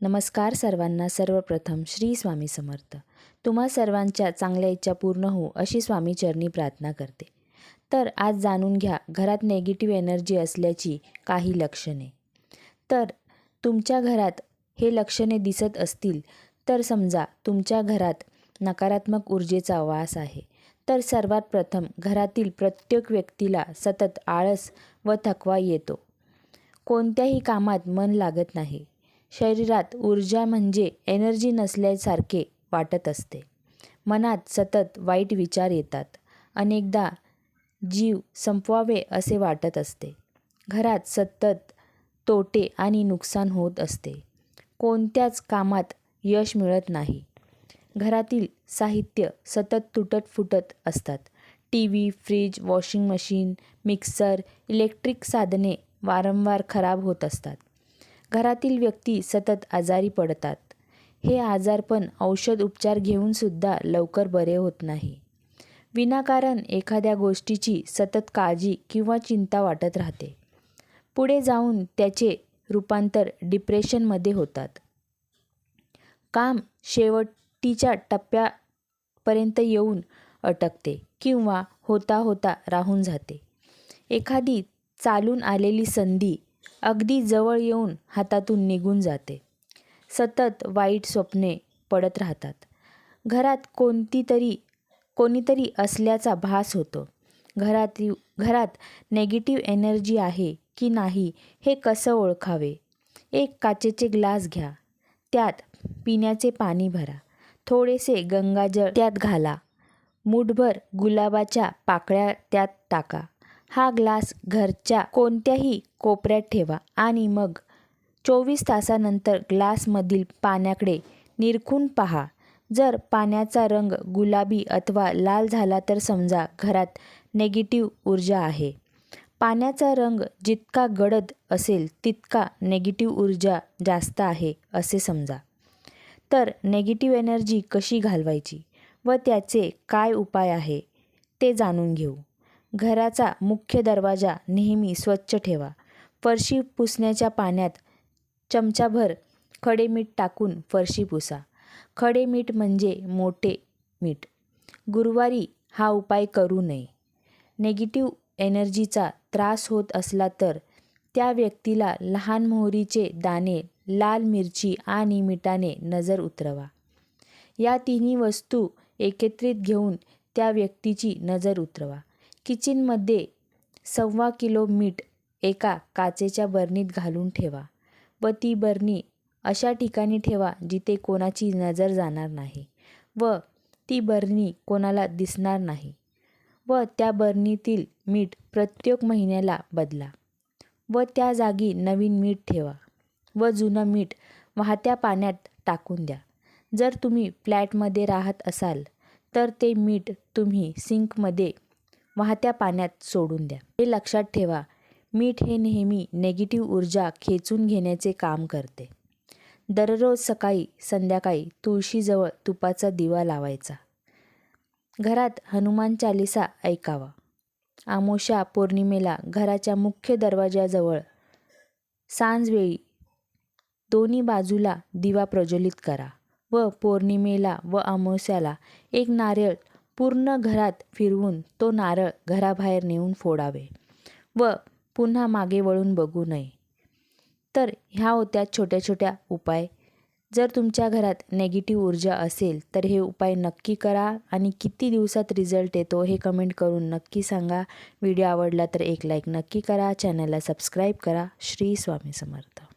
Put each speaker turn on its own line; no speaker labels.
नमस्कार सर्वांना. सर्वप्रथम श्री स्वामी समर्थ. तुम्हा सर्वांच्या चांगल्या इच्छा पूर्ण हो अशी स्वामी चरणी प्रार्थना करते. तर आज जाणून घ्या घरात नेगेटिव्ह एनर्जी असल्याची काही लक्षणे. तर तुमच्या घरात हे लक्षणे दिसत असतील तर समजा तुमच्या घरात नकारात्मक ऊर्जेचा वास आहे. तर सर्वात प्रथम घरातील प्रत्येक व्यक्तीला सतत आळस व थकवा येतो. कोणत्याही कामात मन लागत नाही. शरीरात ऊर्जा म्हणजे एनर्जी नसल्यासारखे वाटत असते. मनात सतत वाईट विचार येतात. अनेकदा जीव संपवावे असे वाटत असते. घरात सतत तोटे आणि नुकसान होत असते. कोणत्याच कामात यश मिळत नाही. घरातील साहित्य सतत तुटत फुटत असतात. T V fridge washing machine mixer electric साधने वारंवार खराब होत असतात. घरातील व्यक्ती सतत आजारी पडतात. हे आजारपण औषध उपचार घेऊनसुद्धा लवकर बरे होत नाही. विनाकारण एखाद्या गोष्टीची सतत काळजी किंवा चिंता वाटत राहते. पुढे जाऊन त्याचे रूपांतर डिप्रेशनमध्ये होतात. काम शेवटीच्या टप्प्यापर्यंत येऊन अटकते किंवा होता होता राहून जाते. एखादी चालून आलेली संधी अगदी जवळ येऊन हातातून निघून जाते. सतत वाईट स्वप्ने पडत राहतात. घरात कोणती तरी कोणीतरी असल्याचा भास होतो. घरात घरात नेगेटिव्ह एनर्जी आहे की नाही हे कसं ओळखावे? एक काचेचे ग्लास घ्या. त्यात पिण्याचे पाणी भरा. थोडेसे गंगाजळ त्यात घाला. मुठभर गुलाबाच्या पाकळ्या त्यात टाका. हा ग्लास घरच्या कोणत्याही कोपऱ्यात ठेवा आणि मग चोवीस तासानंतर ग्लासमधील पाण्याकडे निरखून पहा. जर पाण्याचा रंग गुलाबी अथवा लाल झाला तर समजा घरात नेगेटिव्ह ऊर्जा आहे. पाण्याचा रंग जितका गडद असेल तितका नेगेटिव्ह ऊर्जा जास्त आहे असे समजा. तर नेगेटिव्ह एनर्जी कशी घालवायची व त्याचे काय उपाय आहे ते जाणून घेऊ. घराचा मुख्य दरवाजा नेहमी स्वच्छ ठेवा. फरशी पुसण्याच्या पाण्यात चमचाभर खडे मीठ टाकून फरशी पुसा. खडे मीठ म्हणजे मोठे मीठ. गुरुवारी हा उपाय करू नये. नेगेटिव्ह एनर्जीचा त्रास होत असला तर त्या व्यक्तीला लहान मोहरीचे दाणे लाल मिरची आणि मिठाने नजर उतरवा. या तिन्ही वस्तू एकत्रित घेऊन त्या व्यक्तीची नजर उतरवा. किचनमध्ये सव्वा किलो मीठ एका काचेच्या बरणीत घालून ठेवा व ती बरणी अशा ठिकाणी ठेवा जिथे कोणाची नजर जाणार नाही व ती बरणी कोणाला दिसणार नाही व त्या बरणीतील मीठ प्रत्येक महिन्याला बदला व त्या जागी नवीन मीठ ठेवा व जुनं मीठ वाहत्या पाण्यात टाकून द्या. जर तुम्ही फ्लॅटमध्ये राहत असाल तर ते मीठ तुम्ही सिंकमध्ये वाहत्या पाण्यात सोडून द्या. हे लक्षात ठेवा मीठ हे नेहमी नेगेटिव्ह ऊर्जा खेचून घेण्याचे काम करते. दररोज सकाळी संध्याकाळी तुळशीजवळ तुपाचा दिवा लावायचा. घरात हनुमान चालिसा ऐकावा. आमोशा पौर्णिमेला घराच्या मुख्य दरवाजाजवळ सांजवेळी दोन्ही बाजूला दिवा प्रज्वलित करा व पौर्णिमेला व अमावस्याला एक नारळ पूर्ण घरात फिरवून तो नारळ घराबाहेर नेऊन फोडावे व पुन्हा मागे वळून बघू नये. तर ह्या होत्या छोट्या छोट्या उपाय. जर तुमच्या घरात नेगेटिव्ह ऊर्जा असेल तर हे उपाय नक्की करा आणि किती दिवसात रिझल्ट येतो हे कमेंट करून नक्की सांगा. व्हिडिओ आवडला तर एक लाईक नक्की करा. चॅनलला सबस्क्राईब करा. श्री स्वामी समर्थ.